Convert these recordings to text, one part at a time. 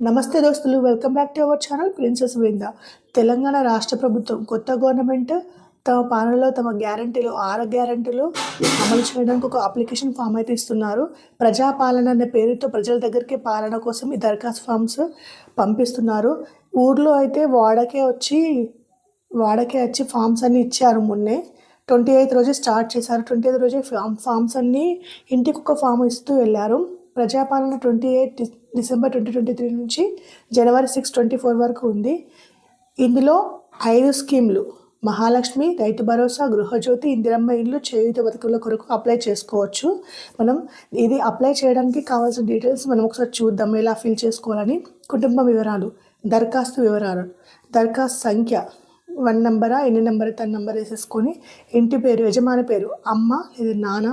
నమస్తే దోస్తులు welcome back to our channel princess Brinda. Telangana రాష్ట్ర ప్రభుత్వం కొత్త గవర్నమెంట్ తమ పాలనలో తమ గ్యారంటీలు ఆరు గ్యారంటీలు అమలు చేయడానికి ఒక అప్లికేషన్ ఫామ్ అయితే ఇస్తున్నారు. ప్రజాపాలన అనే పేరుతో ప్రజల దగ్గరికి పాలన కోసం ఈ దరఖాస్తు ఫామ్స్ పంపిస్తున్నారు. ఊర్లో అయితే వాడకే వచ్చి వాడకే వచ్చి ఫామ్స్ అన్నీ ఇచ్చారు మొన్నే. ట్వంటీ ఎయిత్ రోజే స్టార్ట్ చేశారు. ట్వంటీ ఎయిత్ రోజే ఫామ్ ఫామ్స్ అన్ని ఇంటికి ఒక ఫామ్ ఇస్తూ వెళ్ళారు. Prajapalana twenty eight December twenty twenty three నుంచి జనవరి సిక్స్ ట్వంటీ ఫోర్ వరకు ఉంది. ఇందులో ఐదు స్కీమ్లు. మహాలక్ష్మి రైతు భరోసా గృహజ్యోతి ఇందిరమ్మ ఇల్లు చేయుత పథకంల కొరకు అప్లై చేసుకోవచ్చు. మనం ఇది అప్లై చేయడానికి కావాల్సిన డీటెయిల్స్ మనం ఒకసారి చూద్దాం ఎలా ఫిల్ చేసుకోవాలని. కుటుంబ వివరాలు దరఖాస్తు వివరాలు. దరఖాస్తు సంఖ్య వన్ నెంబరా ఎన్ని నెంబర్ తన నెంబర్ వేసేసుకొని ఇంటి పేరు యజమాని పేరు అమ్మ లేదా నాన్న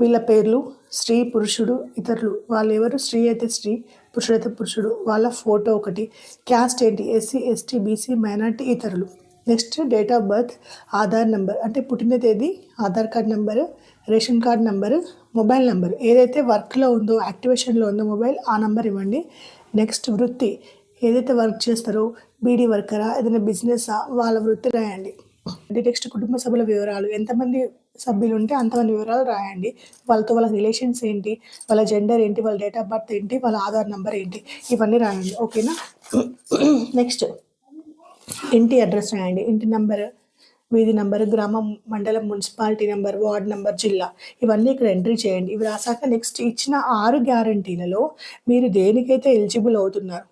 వీళ్ళ పేర్లు స్త్రీ పురుషుడు ఇతరులు. వాళ్ళు ఎవరు స్త్రీ అయితే స్త్రీ పురుషుడు అయితే పురుషుడు. వాళ్ళ ఫోటో ఒకటి. క్యాస్ట్ ఏంటి? ఎస్సీ ఎస్టీ బీసీ మైనార్టీ ఇతరులు. Next date of birth Aadhaar number. అంటే పుట్టిన తేదీ Aadhaar card number ration card number mobile number. ఏదైతే వర్క్లో ఉందో యాక్టివేషన్లో ఉందో మొబైల్ ఆ నెంబర్ ఇవ్వండి. నెక్స్ట్ వృత్తి. ఏదైతే వర్క్ చేస్తారో బీడీ వర్కరా ఏదైనా బిజినెసా వాళ్ళ వృత్తి రాయండి. నెక్స్ట్ కుటుంబ సభ్యుల వివరాలు. ఎంతమంది సభ్యులు ఉంటే అంతమంది వివరాలు రాయండి. వాళ్ళతో వాళ్ళ రిలేషన్స్ ఏంటి? వాళ్ళ జెండర్ ఏంటి? వాళ్ళ డేట్ ఆఫ్ బర్త్ ఏంటి? వాళ్ళ ఆధార్ నెంబర్ ఏంటి? ఇవన్నీ రాయండి. ఓకేనా? నెక్స్ట్. ఇంటి అడ్రస్ రాయండి. ఇంటి నెంబర్ వీధి నెంబర్ గ్రామం మండలం మున్సిపాలిటీ నెంబర్ వార్డ్ నెంబర్ జిల్లా. ఇవన్నీ ఇక్కడ ఎంట్రీ చేయండి. ఇవి రాసాక నెక్స్ట్ ఇచ్చిన ఆరు గ్యారంటీలలో మీరు దేనికైతే ఎలిజిబుల్ అవుతున్నారు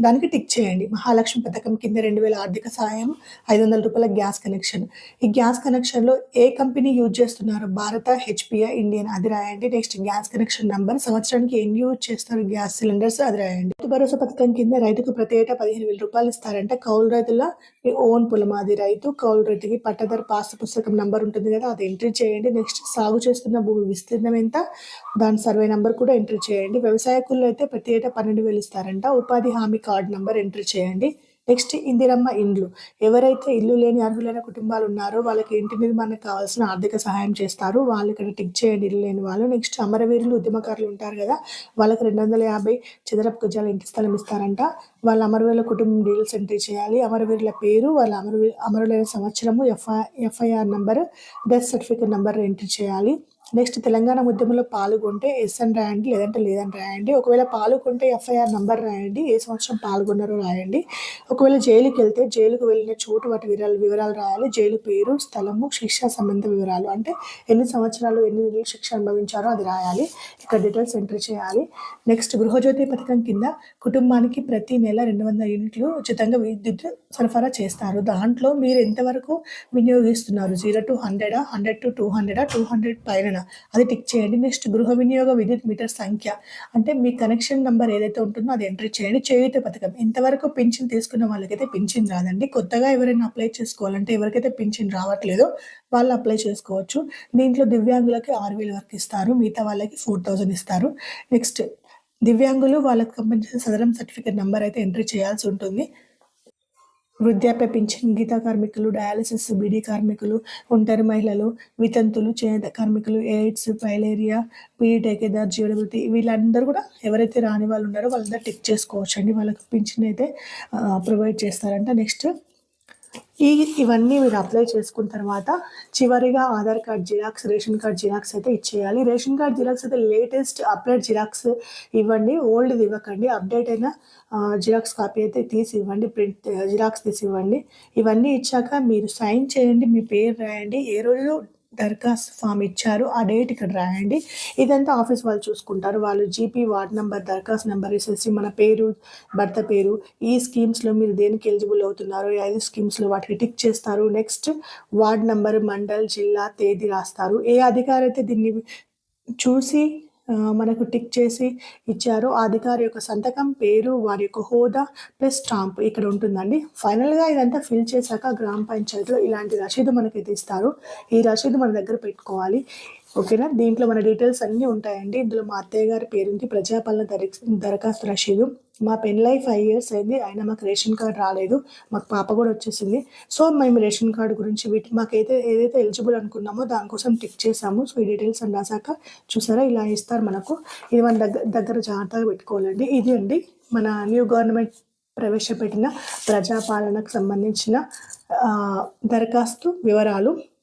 దానికి టిక్ చేయండి. మహాలక్ష్మి పథకం కింద రెండు వేల ఆర్థిక సాయం ఐదు వందల రూపాయల గ్యాస్ కనెక్షన్. ఈ గ్యాస్ కనెక్షన్లో ఏ కంపెనీ యూజ్ చేస్తున్నారు భారత హెచ్పిఐ ఇండియన్ అది రాయండి. నెక్స్ట్ గ్యాస్ కనెక్షన్ నంబర్ సంవత్సరానికి ఎన్ని యూజ్ చేస్తారు? గ్యాస్ సిలిండర్స్ అది రాయండి. రైతు భరోసా పథకం కింద రైతుకు ప్రతి ఏటా పదిహేను వేల రూపాయలు ఇస్తారంటే. కౌలు రైతుల మీ ఓన్ పొలం అది రైతు కౌలు రైతుకి పట్టదారు పాస్ పుస్తకం నంబర్ ఉంటుంది కదా అది ఎంట్రీ చేయండి. నెక్స్ట్ సాగు చేస్తున్న భూమి విస్తీర్ణం ఎంత? దాని సర్వే నంబర్ కూడా ఎంట్రీ చేయండి. వ్యవసాయ అయితే ప్రతి ఏటా పన్నెండు వేలు ఇస్తారంట. ఉపాధి హామీ కార్డు నంబర్ ఎంట్రీ చేయండి. నెక్స్ట్ ఇందిరమ్మ ఇండ్లు. ఎవరైతే ఇల్లు లేని అర్హులైన కుటుంబాలు ఉన్నారో వాళ్ళకి ఇంటి నిర్మాణానికి కావాల్సిన ఆర్థిక సహాయం చేస్తారు. వాళ్ళు ఇక్కడ టిక్ చేయండి ఇల్లు లేని వాళ్ళు. నెక్స్ట్ అమరవీరులు ఉద్యమకారులు ఉంటారు కదా వాళ్ళకి రెండు వందల యాభై చదరపు గజాల ఇంటి స్థలం ఇస్తారంట. వాళ్ళ అమరవీరుల కుటుంబం డీటెయిల్స్ ఎంట్రీ చేయాలి. అమరవీరుల పేరు వాళ్ళ అమరవీ అమరులైన సంవత్సరము FI FIR number death certificate number entry చేయాలి. నెక్స్ట్ తెలంగాణ ఉద్యమంలో పాల్గొంటే ఎస్ అని రాయండి లేదంటే లేదని రాయండి. ఒకవేళ పాల్గొంటే ఎఫ్ఐఆర్ నంబర్ రాయండి ఏ సంవత్సరం పాల్గొన్నారో రాయండి. ఒకవేళ జైలుకి వెళ్తే జైలుకు వెళ్ళిన చోటు వాటి వివరాలు వివరాలు రాయాలి. జైలు పేరు స్థలము శిక్ష సంబంధ వివరాలు. అంటే ఎన్ని సంవత్సరాలు ఎన్ని నెలలు శిక్ష అనుభవించారో అది రాయాలి. ఇక్కడ డీటెయిల్స్ ఎంటర్ చేయాలి. నెక్స్ట్ గృహజ్యోతి పథకం కింద కుటుంబానికి ప్రతి నెల రెండు వందల యూనిట్లు ఉచితంగా విద్యుత్ సరఫరా చేస్తారు. దాంట్లో మీరు ఎంతవరకు వినియోగిస్తున్నారు? జీరో టు హండ్రెడా హండ్రెడ్ టు టూ హండ్రెడా టూ హండ్రెడ్ పైన అది టిక్ చేయండి. నెక్స్ట్ గృహ వినియోగ విద్యుత్ మీటర్ సంఖ్య. అంటే మీ కనెక్షన్ నెంబర్ ఏదైతే ఉంటుందో అది ఎంట్రీ చేయండి. చేయుత పథకం. ఇంతవరకు పింఛన్ తీసుకున్న వాళ్ళకైతే పింఛన్ రాదండి. కొత్తగా ఎవరైనా అప్లై చేసుకోవాలంటే ఎవరికైతే పింఛన్ రావట్లేదో వాళ్ళు అప్లై చేసుకోవచ్చు. దీంట్లో దివ్యాంగులకి ఆరు వేలు వరకు ఇస్తారు. మిగతా వాళ్ళకి ఫోర్ థౌజండ్ ఇస్తారు. నెక్స్ట్ దివ్యాంగులు వాళ్ళకి సంబంధించిన సదరం సర్టిఫికేట్ నెంబర్ అయితే ఎంట్రీ చేయాల్సి ఉంటుంది. వృద్ధాప్య పింఛన్ గీత కార్మికులు డయాలసిస్ బీడీ కార్మికులు ఒంటరి మహిళలు వితంతులు చేనేత కార్మికులు ఎయిడ్స్ ఫైలేరియా బీడీ టేకేదార్ జీవనభృతి వీళ్ళందరూ కూడా ఎవరైతే రాని వాళ్ళు ఉన్నారో వాళ్ళందరూ టిక్ చేసుకోవచ్చు అండి వాళ్ళకి పింఛన్ అయితే ప్రొవైడ్ చేస్తారంట. నెక్స్ట్ ఈ ఇవన్నీ మీరు అప్లై చేసుకున్న తర్వాత చివరిగా Aadhaar card xerox ration card xerox అయితే ఇచ్చేయాలి. రేషన్ కార్డ్ జిరాక్స్ అయితే లేటెస్ట్ అప్డేట్ జిరాక్స్ ఇవ్వండి. ఓల్డ్ది ఇవ్వకండి. అప్డేట్ అయిన జిరాక్స్ కాపీ అయితే తీసి ఇవ్వండి. ప్రింట్ జిరాక్స్ తీసి ఇవ్వండి. ఇవన్నీ ఇచ్చాక మీరు సైన్ చేయండి. మీ పేరు రాయండి. ఏ రోజు దరఖాస్తు ఫామ్ ఇచ్చారు. ఆ డేట్ ఇక్కడ రాయండి. ఇదంతా ఆఫీస్ వాళ్ళు చూసుకుంటారు. వాళ్ళు జీపీ వార్డ్ నెంబర్ దరఖాస్తు నెంబర్ వేసేసి మన పేరు భర్త పేరు ఈ స్కీమ్స్లో మీరు దేనికి ఎలిజిబుల్ అవుతున్నారు ఈ ఐదు స్కీమ్స్లో వాటికి టిక్ చేస్తారు. నెక్స్ట్ వార్డ్ నెంబర్ మండల్ జిల్లా తేదీ రాస్తారు. ఏ అధికారి అయితే దీన్ని చూసి మనకు టిక్ చేసి ఇచ్చారో. ఆ అధికారి యొక్క సంతకం పేరు వారి యొక్క హోదా ప్లస్ స్టాంప్ ఇక్కడ ఉంటుందండి. ఫైనల్గా ఇదంతా ఫిల్ చేశాక గ్రామ పంచాయతీలో ఇలాంటి రసీదు మనకైతే ఇస్తారు. ఈ రసీదు మన దగ్గర పెట్టుకోవాలి. ఓకేనా? దీంట్లో మన డీటెయిల్స్ అన్నీ ఉంటాయండి. ఇందులో మా అత్తయ్య గారి పేరుంది ప్రజాపాలన దరఖాస్తు రసీదు మా పెన్ లైఫ్ ఫైవ్ ఇయర్స్ అయింది. అయినా మాకు రేషన్ కార్డు రాలేదు. మాకు పాప కూడా వచ్చేసింది. సో మేము రేషన్ కార్డు గురించి వీటి మాకైతే ఏదైతే ఎలిజిబుల్ అనుకున్నామో దానికోసం టిక్ చేసాము సో ఈ డీటెయిల్స్ అని రాసాక చూసారా? ఇలా ఇస్తారు మనకు. ఇది మన దగ్గర దగ్గర జాగ్రత్తగా పెట్టుకోవాలండి. ఇది అండి మన న్యూ గవర్నమెంట్ ప్రవేశపెట్టిన ప్రజాపాలనకు సంబంధించిన దరఖాస్తు వివరాలు.